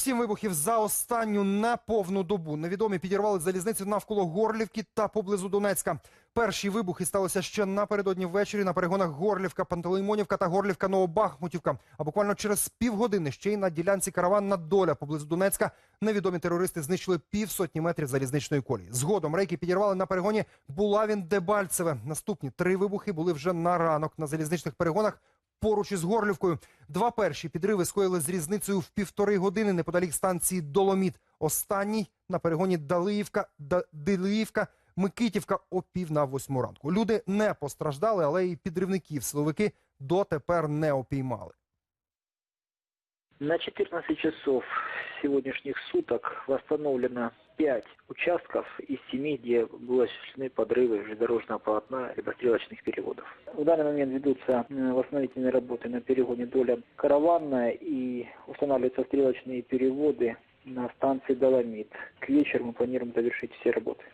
Сім вибухів за останню неповну добу. Невідомі підірвали залізницю навколо Горлівки та поблизу Донецька. Перші вибухи сталися ще напередодні ввечері на перегонах Горлівка, Пантелеймонівка та Горлівка Новобахмутівка. А буквально через півгодини ще й на ділянці караванна доля поблизу Донецька невідомі терористи знищили півсотні метрів залізничної колії. Згодом рейки підірвали на перегоні Булавін Дебальцеве. Наступні три вибухи були вже на ранок на залізничних перегонах поруч із Горлівкою. Два перші підриви скоїли з різницею в півтори години неподалік станції Доломіт. Останній на перегоні Далиївка, Да- Дилиївка, Микитівка о пів на восьму ранку. Люди не постраждали, але і підривників силовики дотепер не опіймали. На 14 часов сегодняшних суток восстановлено 5 участков из 7, где были осуществлены подрывы железнодорожного полотна либо стрелочных переводов. В данный момент ведутся э, восстановительные работы на перегоне доля караванная и устанавливаются стрелочные переводы на станции Доломит. К вечеру мы планируем завершить все работы.